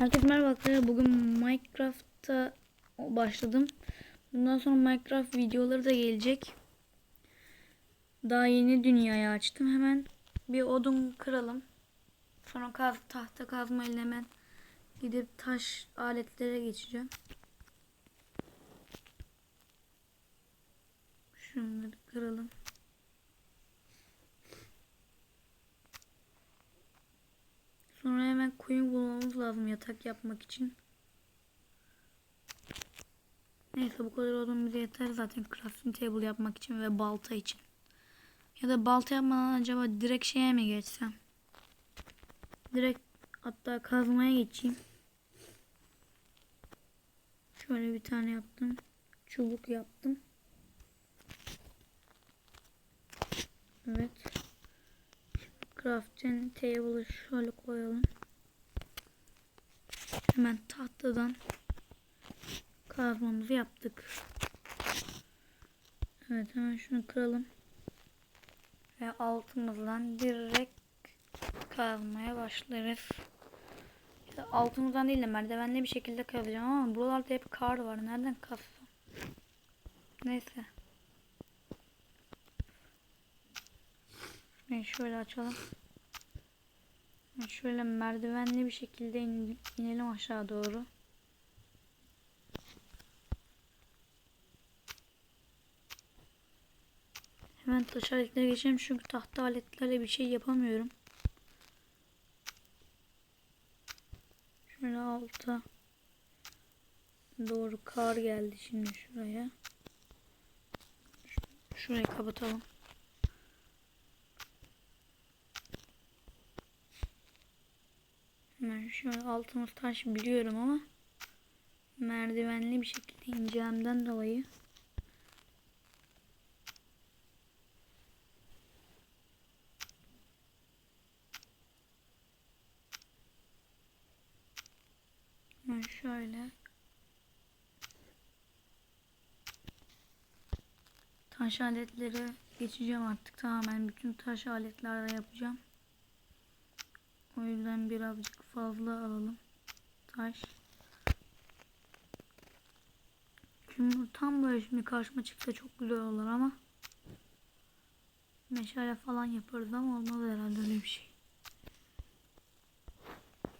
Herkese merhaba arkadaşlar. Bugün Minecraft'ta başladım. Bundan sonra Minecraft videoları da gelecek. Daha yeni dünyayı açtım. Hemen bir odun kıralım. Sonra kaz, tahta kazma ile hemen gidip taş aletlere geçeceğim. Şunları kıralım. Sonra hemen koyun bulmamız lazım yatak yapmak için. Neyse bu kadar odun bize yeter zaten crafting table yapmak için ve balta için. Ya da balta yapmadan acaba direkt şeye mi geçsem? Direkt hatta kazmaya geçeyim. Şöyle bir tane yaptım. Çubuk yaptım. Evet. Crafting table'ı şöyle koyalım. Hemen tahtadan kazmamızı yaptık. Evet hemen şunu kıralım. Ve altımızdan direkt kazmaya başlarız. İşte altımızdan değil de merdivenli bir şekilde kazacağım ama buralarda hep kar var. Nereden kazsam? Neyse. Şurayı şöyle açalım. Şöyle merdivenli bir şekilde in- inelim aşağı doğru. Hemen taş aletlere geçelim çünkü tahta aletlerle bir şey yapamıyorum. Şöyle alta doğru kar geldi şimdi şuraya. Şurayı kapatalım. Hemen şöyle altımız taş biliyorum ama merdivenli bir şekilde ineceğimden dolayı Hemen şöyle taş aletleri geçeceğim artık tamamen bütün taş aletlerle yapacağım. O yüzden birazcık fazla alalım. Taş. Şimdi tam böyle şimdi karşıma çıksa çok güzel olur ama meşale falan yaparız ama olmaz herhalde öyle bir şey.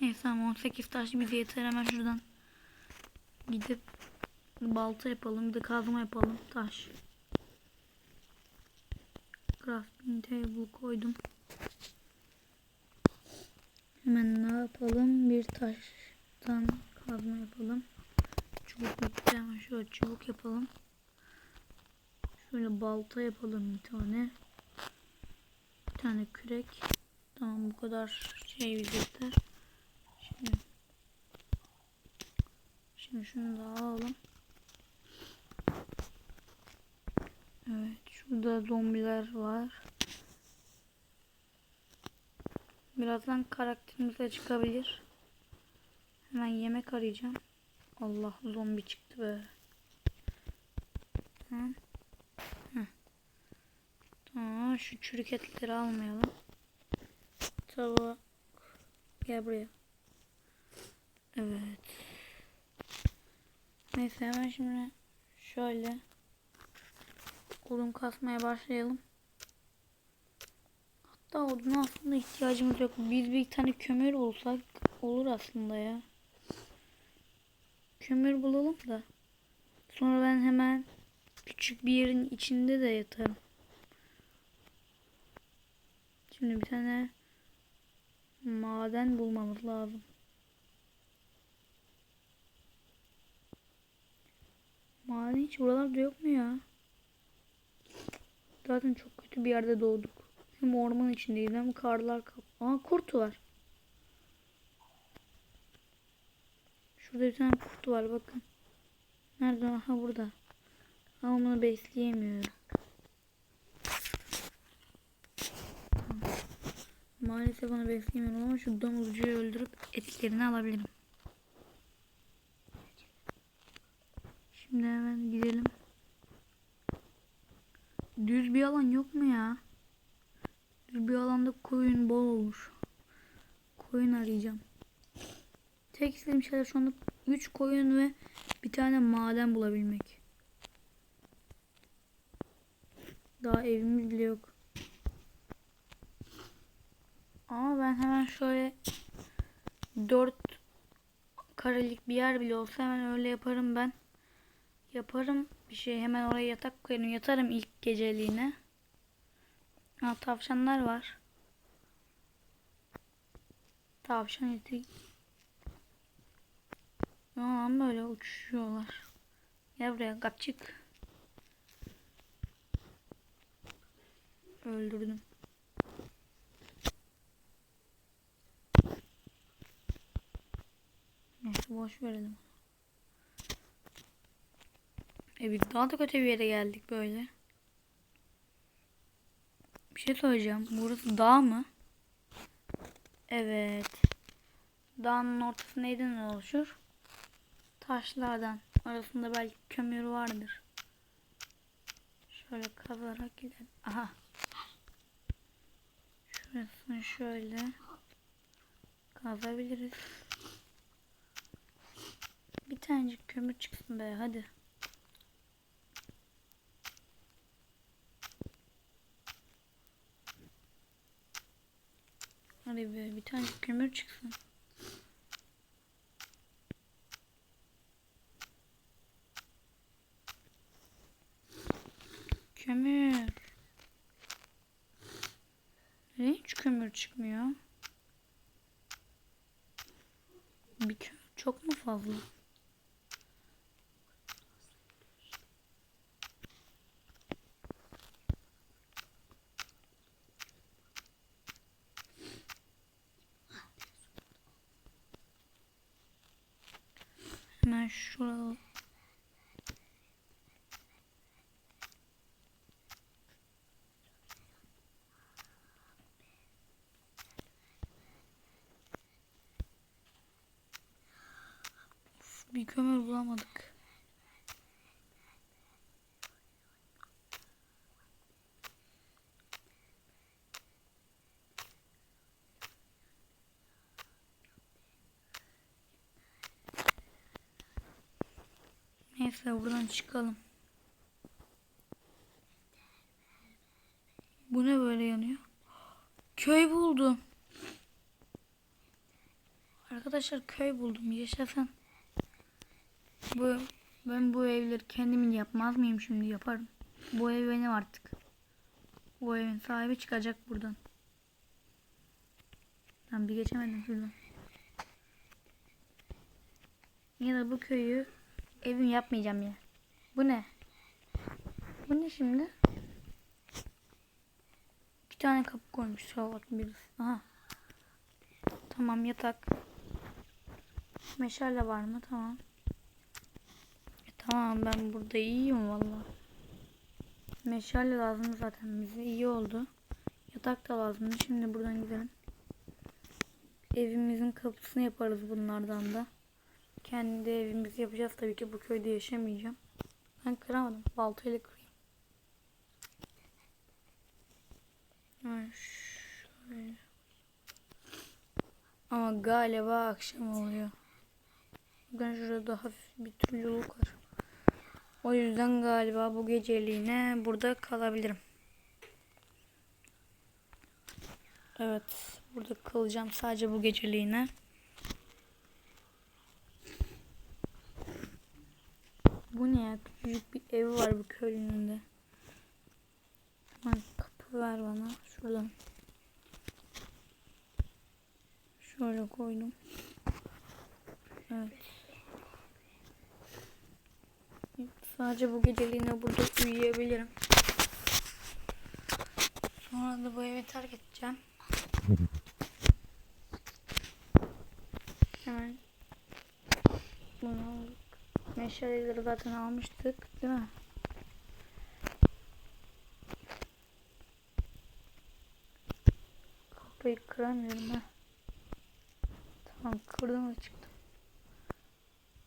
Neyse ama 18 taş bize yeter hemen şuradan gidip balta yapalım bir de kazma yapalım taş. Crafting table koydum. Hemen ne yapalım? Bir taştan kazma yapalım. Çubuk. Hemen şöyle çubuk yapalım. Şöyle balta yapalım bir tane. Bir tane kürek. Tamam bu kadar şey yeter. Şimdi Şimdi şunu da alalım. Evet şurada zombiler var. Birazdan karakterimize çıkabilir. Hemen yemek arayacağım. Allah zombi çıktı be. Tamam. Tamam şu çürük etleri almayalım. Tavuk. Gel buraya. Evet. Neyse hemen şimdi şöyle odun kasmaya başlayalım. Hatta oduna aslında ihtiyacımız yok. Biz bir tane kömür bulsak olur aslında ya. Kömür bulalım da. Sonra ben hemen küçük bir yerin içinde de yatarım. Şimdi bir tane maden bulmamız lazım. Maden hiç buralarda yok mu ya? Zaten çok kötü bir yerde doğduk. Hem orman içindeyiz hem karlar kap. Aa kurt var. Şurada bir tane kurt var bakın. Nerede? Aha burada. Ama bunu besleyemiyorum. Maalesef onu besleyemiyorum ama şu domuzcuyu öldürüp etlerini alabilirim. Şimdi hemen gidelim. Düz bir alan yok mu ya? Bir alanda koyun bol olur. Koyun arayacağım. Tek istediğim şeyler şu anda 3 koyun ve bir tane maden bulabilmek. Daha evimiz bile yok. Ama ben hemen şöyle 4 karelik bir yer bile olsa hemen öyle yaparım ben. Yaparım bir şey hemen oraya yatak koyarım yatarım ilk geceliğine. Ha tavşanlar var. Tavşan eti. Aa, böyle uçuşuyorlar. Gel buraya kapçık. Öldürdüm. Neyse boş verelim. E biz daha da kötü bir yere geldik böyle. Şey söyleyeceğim. Burası dağ mı? Evet. Dağın ortası neyden oluşur? Taşlardan. Arasında belki kömür vardır. Şöyle kazarak gidelim. Aha. Şurasını şöyle kazabiliriz. Bir tanecik kömür çıksın be hadi. Hadi be bir tane kömür çıksın. Kömür. Neden hiç kömür çıkmıyor? Bir çok mu fazla? Şurada. Bir kömür bulamadık. Neyse buradan çıkalım. Bu ne böyle yanıyor? Köy buldum. Arkadaşlar köy buldum. Yaşasın. Bu ben bu evleri kendimin yapmaz mıyım şimdi yaparım. Bu ev benim artık. Bu evin sahibi çıkacak buradan. Ben bir geçemedim şuradan. Ya da bu köyü evim yapmayacağım ya. Bu ne? Bu ne şimdi? Bir tane kapı koymuş salak birisi. Aha. Tamam yatak. Meşale var mı? Tamam. E, tamam ben burada iyiyim valla. Meşale lazım zaten bize iyi oldu. Yatak da lazımdı. Şimdi buradan gidelim. Evimizin kapısını yaparız bunlardan da. Kendi evimizi yapacağız tabii ki bu köyde yaşamayacağım. Ben kıramadım. Baltayla kırayım. Ama galiba akşam oluyor. Bakın şurada hafif bir tulluluk var. O yüzden galiba bu geceliğine burada kalabilirim. Evet. Burada kalacağım sadece bu geceliğine. Bu ne ya? Küçücük bir ev var bu köyün önünde. Hemen kapı ver bana. Şuradan. Şöyle koydum. Evet. Sadece bu geceliğine burada uyuyabilirim. Sonra da bu evi terk edeceğim. Hemen bunu aldık. Meşaleleri zaten almıştık değil mi? Kapıyı kıramıyorum ha. Tamam kırdım ve çıktım.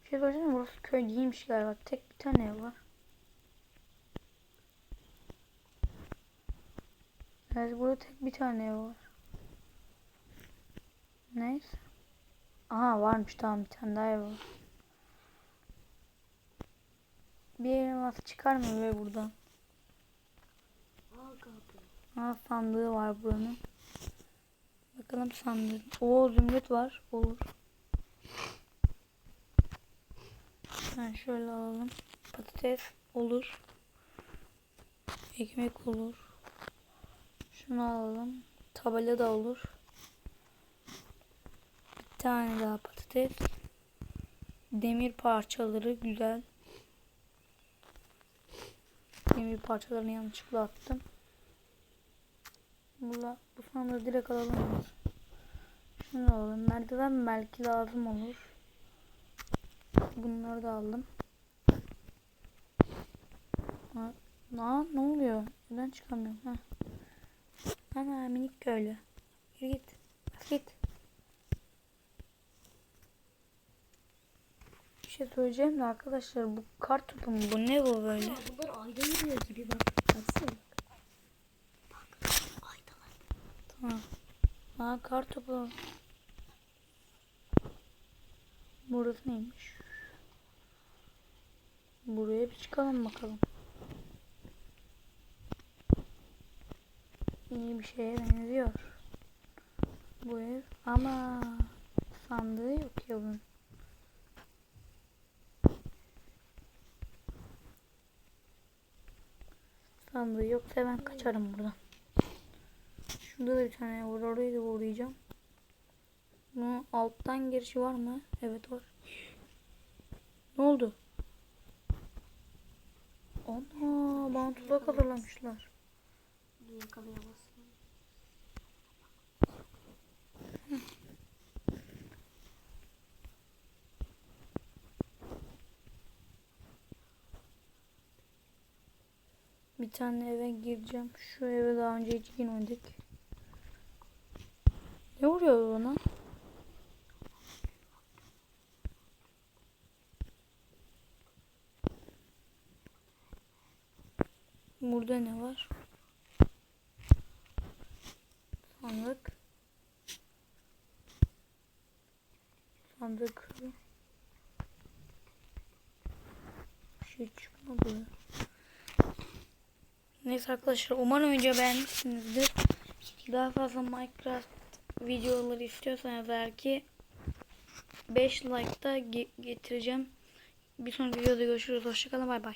Bir şey söyleyeceğim burası köy değilmiş galiba. Tek bir tane ev var. Evet burada tek bir tane ev var. Neyse. Aha varmış tamam bir tane daha ev var. Bir elmas çıkar mı be buradan? Ha sandığı var buranın. Bakalım sandığı. Oo zümrüt var. Olur. Ben şöyle alalım. Patates olur. Ekmek olur. Şunu alalım. Tabela da olur. Bir tane daha patates. Demir parçaları güzel. Demir parçalarını yanlışlıkla attım. Bula, bu sandığı direkt alalım. Şunu alalım. Merdiven belki lazım olur. Bunları da aldım. Ha, ne oluyor? Neden çıkamıyorum? Ha. Ana minik köylü. Git. Git. Şey söyleyeceğim de arkadaşlar bu kar topu mu? Bu ne bu böyle? Ya bunlar ayda yürüyor gibi bak. Baksana. Bak. Aydalar. Tamam. Aa kar topu. Burası neymiş? Buraya bir çıkalım bakalım. İyi bir şeye benziyor. Bu ev ama sandığı yok ya bunun. Sandığı yoksa ben kaçarım buradan. Şurada da bir tane var. Orayı da uğrayacağım. Bunun alttan girişi var mı? Evet var. Ne oldu? Ana bana tuzak hazırlamışlar. Bir tane eve gireceğim. Şu eve daha önce hiç girmedik. Ne vuruyor bana? Burada ne var? Sandık. Sandık. Bir şey çıkmadı. Neyse arkadaşlar umarım video beğenmişsinizdir. Daha fazla Minecraft videoları istiyorsanız eğer ki 5 like'da ge- getireceğim. Bir sonraki videoda görüşürüz. Hoşçakalın bay bay.